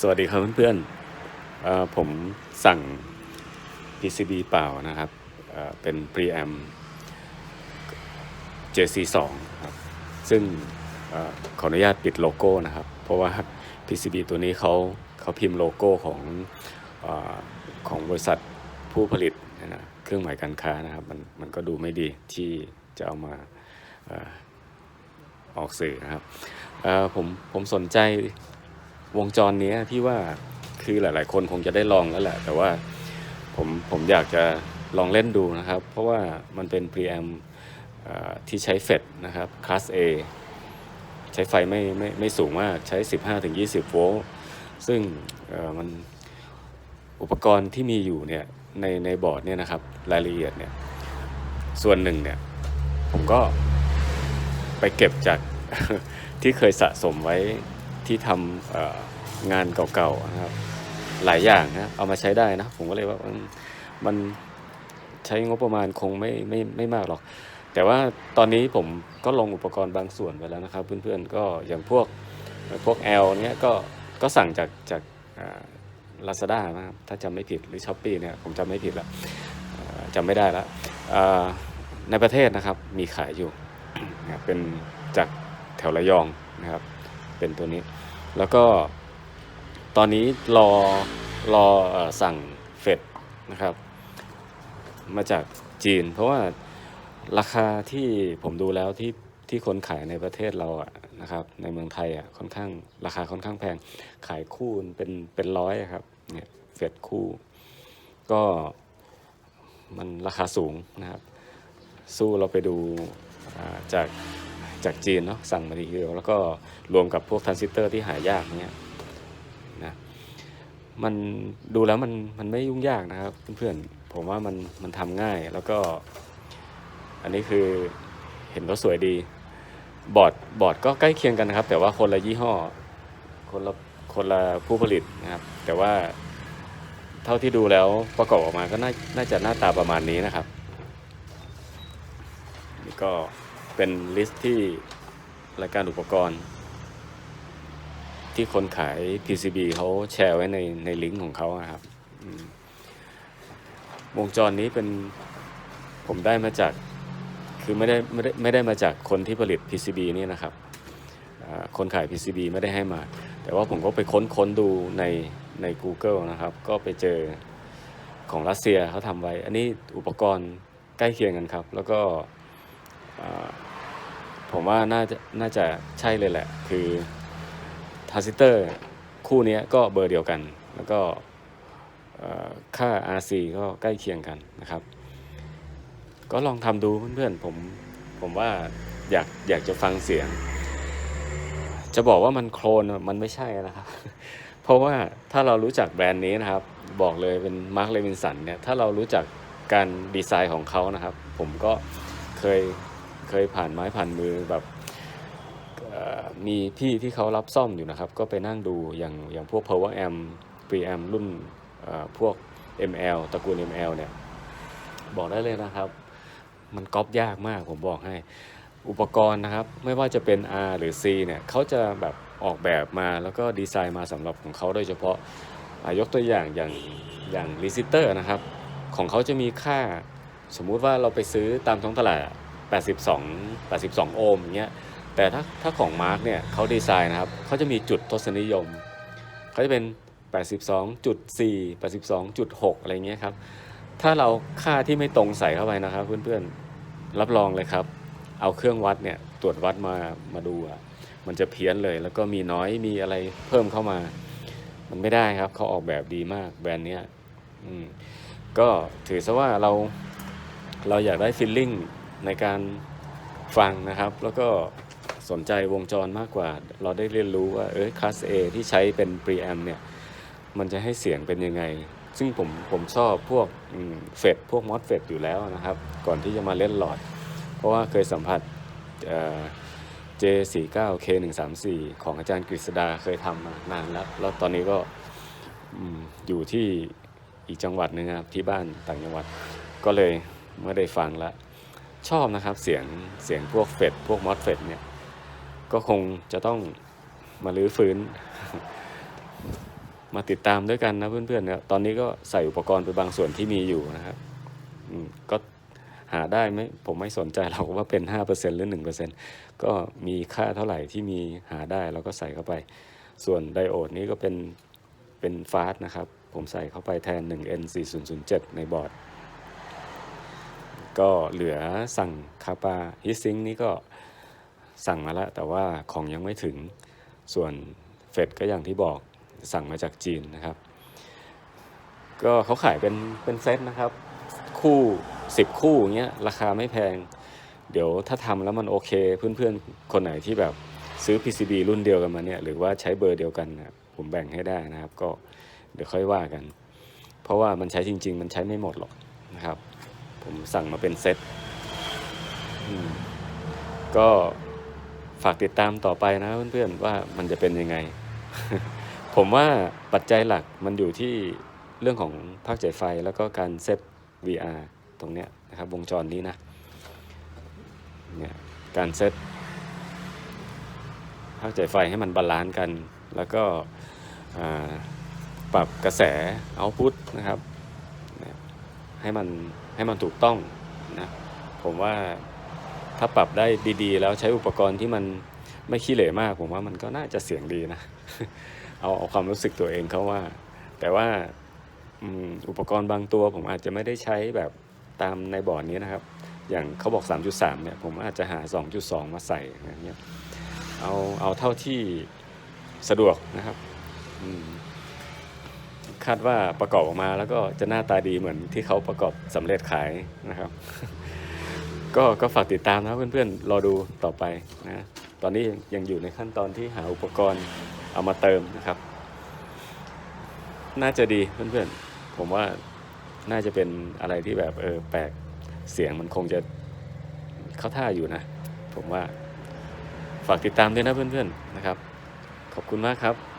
สวัสดีครับเพื่อนๆผมสั่ง PCB เปล่านะครับเเป็น preamp JC2 ครับซึ่งอขออนุญาตปิดโลโก้นะครับ เพราะว่า PCB ตัวนี้เขาเขาพิมพ์โลโก้ของอของบริษัทผู้ผลิตนะเครื่องหมายการค้านะครับ มันมันก็ดูไม่ดีที่จะเอามาออกสื่อนะครับผมผมสนใจ วงจรนี้ยที่ว่าคือหลาย ๆ คนคงจะได้ลองแล้วแหละ แต่ว่าผมผมอยากจะลองเล่นดูนะครับ เพราะว่ามันเป็น preamp เอ่อที่ใช้เฟดนะครับ class A ใช้ไฟไม่ไม่ไม่สูงมากใช้ 15-20 โวลต์ซึ่งมันอุปกรณ์ที่มีอยู่เนี่ยในในบอร์ดเนี่ยนะครับรายละเอียดเนี่ยส่วนหนึ่งเนี่ยผมก็ไปเก็บจากที่เคยสะสมไว้ ที่ทำงานเก่าๆนะครับ หลายอย่างนะเอามาใช้ได้นะ ผมก็เลยว่ามันใช้งบประมาณคงไม่ไม่ไม่มากหรอก แต่ว่าตอนนี้ผมก็ลงอุปกรณ์บางส่วนไปแล้วนะครับ เพื่อนๆก็อย่างพวกพวก L เนี้ยก็ก็สั่งจากจากลาซาด้านะครับถ้าจำไม่ผิดหรือช้อปปีเนี่ยผมจำไม่ผิดละจำไม่ได้ละในประเทศนะครับมีขายอยู่เป็นจากแถวระยองนะครับ เป็นตัวนี้ แล้วก็ตอนนี้รอรออสั่งเฟดนะครับ มาจากจีน เพราะว่าราคาที่ผมดูแล้วที่ที่คนขายในประเทศเราอะนะครับในเมืองไทยอะค่อนข้างราคาค่อนข้างแพงขายคู่เป็นเป็นร้อยครับเนี่ยเฟดคู่ก็มันราคาสูงนะครับ สู้เราไปดูจาก จากจีนเนาะสั่งมาทีเดียวแล้วก็รวมกับพวกทรานซิสเตอร์ที่หายากเนี่ยนะมันดูแล้วมันมันไม่ยุ่งยากนะครับเพื่อนๆผมว่ามันมันทำง่ายแล้วก็ อันนี้คือเห็นก็สวยดี บอร์ดบอร์ดก็ใกล้เคียงกันนะครับ แต่ว่าคนละยี่ห้อ คนละคนละผู้ผลิตนะครับ แต่ว่าเท่าที่ดูแล้วประกอบออกมาก็น่าน่าจะหน้าตาประมาณนี้นะครับนี่ก็ เป็นลิสต์ที่รายการอุปกรณ์ ที่คนขาย PCB เขาแชร์ไว้ในในลิงก์ของเขาครับวงจรนี้เป็นผมได้มาจากคือไม่ได้ไม่ได้ไม่ได้มาจากคนที่ผลิต PCB นี่นะครับคนขาย PCB ไม่ได้ให้มา แต่ว่าผมก็ไปค้นค้นดูในใน Google นะครับ ก็ไปเจอของรัสเซียเขาทำไว้ อันนี้อุปกรณ์ใกล้เคียงกันครับ แล้วก็ ผมว่าน่าจะน่าจะใช่เลยแหละ คือทรานซิสเตอร์คู่นี้ก็เบอร์เดียวกัน แล้วก็ค่า RC ก็ใกล้เคียงกันนะครับ ก็ลองทำดูเพื่อนๆผมผมว่าอยากอยากจะฟังเสียง จะบอกว่ามันโคลนมันไม่ใช่นะครับ เพราะว่าถ้าเรารู้จักแบรนด์นี้นะครับ บอกเลยเป็นมาร์คเลวินสันเนี่ยถ้าเรารู้จักการดีไซน์ของเขานะครับ ผมก็เคย เคยผ่านไม้ผ่านมือแบบมีพี่ที่เขารับซ่อมอยู่นะครับ ก็ไปนั่งดูอย่างอย่างพวก power amp preamp รุ่นพวก ML ตระกูล ML เนี่ย บอกได้เลยนะครับ มันก๊อปยากมากผมบอกให้ อุปกรณ์นะครับ ไม่ว่าจะเป็น R หรือ C เนี่ยเขาจะแบบออกแบบมาแล้วก็ดีไซน์มาสำหรับของเขาโดยเฉพาะอะยกตัวอย่างอย่างอย่างรีซิเตอร์นะครับ ของเขาจะมีค่าสมมุติว่าเราไปซื้อตามท้องตลาด 82 82 โอห์มอย่างเงี้ยแต่ถ้าถ้าของมาร์กเนี่ยเขาดีไซน์นะครับเขาจะมีจุดทศนิยมเขาจะเป็น 82.4 82.6 อะไรเงี้ยครับถ้าเราค่าที่ไม่ตรงใส่เข้าไปนะครับเพื่อนๆรับรองเลยครับ เอาเครื่องวัดเนี่ยตรวจวัดมามาดูอะมันจะเพี้ยนเลย แล้วก็มีน้อยมีอะไรเพิ่มเข้ามา มันไม่ได้ครับเขาออกแบบดีมากแบรนด์เนี้ยอืมก็ถือซะว่าเราเราอยากได้ฟิลลิ่ง ในการฟังนะครับ แล้วก็สนใจวงจรมากกว่า เราได้เรียนรู้ว่าเออคลาส A ที่ใช้เป็น preamp เนี่ยมันจะให้เสียงเป็นยังไง ซึ่งผมผมชอบพวกเฟดพวกมอสเฟดอยู่แล้วนะครับ ก่อนที่จะมาเล่นหลอด เพราะว่าเคยสัมผัสเอ่อ J49 K134 ของอาจารย์กฤษดาเคยทำมานานแล้ว แล้วตอนนี้ก็ออยู่ที่อีกจังหวัดหนึงครับที่บ้านต่างจังหวัด ก็เลยเมื่อได้ฟังแล้ว ชอบนะครับเสียงเสียงพวกเฟดพวกมอสเฟดเนี่ยก็คงจะต้องมาลื้อฟื้น มาติดตามด้วยกันนะเพื่อนๆเนะตอนนี้ก็ใส่อุปกรณ์ไปบางส่วนที่มีอยู่นะครับก็หาได้ไหมผมไม่สนใจหรอกว่าเป็น 5%หรือ 1%ก็มีค่าเท่าไหร่ที่มีหาได้เราก็ใส่เข้าไป ส่วนไดโอดนี้ก็เป็นเป็นฟาสนะครับ ผมใส่เข้าไปแทน 1N4007 ในบอร์ด ก็เหลือสั่งคาปาฮิซิงนี่ก็สั่งมาแล้ว แต่ว่าของยังไม่ถึงส่วนเฟดก็อย่างที่บอกสั่งมาจากจีนนะครับ ก็เขาขายเป็นเป็นเซตนะครับ คู่ 10 คู่อย่างเงี้ยราคาไม่แพง เดี๋ยวถ้าทำแล้วมันโอเค เพื่อนๆ คนไหนที่แบบซื้อ PCB รุ่นเดียวกันมาเนี่ยหรือว่าใช้เบอร์เดียวกันนะผมแบ่งให้ได้นะครับ ก็เดี๋ยวค่อยว่ากัน เพราะว่ามันใช้จริง ๆ มันใช้ไม่หมดหรอกนะครับ ผมสั่งมาเป็นเซตก็ฝากติดตามต่อไปนะเพื่อนๆว่ามันจะเป็นยังไง ผมว่าปัจจัยหลักมันอยู่ที่เรื่องของภาคจ่ายไฟแล้วก็การเซต VR ตรงเนี้ยนะครับ วงจรนี้นะเนี่ยการเซตภาคจ่ายไฟให้มันบาลานซ์กัน แล้วก็ปรับกระแสเอาพุตนะครับ ให้มัน ให้มันถูกต้องนะผมว่าถ้าปรับได้ดีๆ แล้วใช้อุปกรณ์ที่มันไม่ขี้เหร่มาก ผมว่ามันก็น่าจะเสียงดีนะ เอาเอาความรู้สึกตัวเองเขาว่า แต่ว่าอุปกรณ์บางตัวผมอาจจะไม่ได้ใช้แบบตามในบอร์ดนี้นะครับ อย่างเขาบอก 3.3 เนี่ย ผมอาจจะหา 2.2 มาใส่อย่างเงี้ยเอาเอาเท่าที่สะดวกนะครับอืม คาดว่าประกอบออกมาแล้วก็จะหน้าตาดีเหมือนที่เขาประกอบสำเร็จขายนะครับ ก็ก็ฝากติดตามนะเพื่อนๆรอดูต่อไปนะตอนนี้ยังอยู่ในขั้นตอนที่หาอุปกรณ์เอามาเติมนะครับ น่าจะดีเพื่อนๆ ผมว่าน่าจะเป็นอะไรที่แบบเออแปลกเสียงมันคงจะเข้าท่าอยู่นะ ผมว่าฝากติดตามด้วยนะเพื่อนๆนะครับ ขอบคุณมากครับ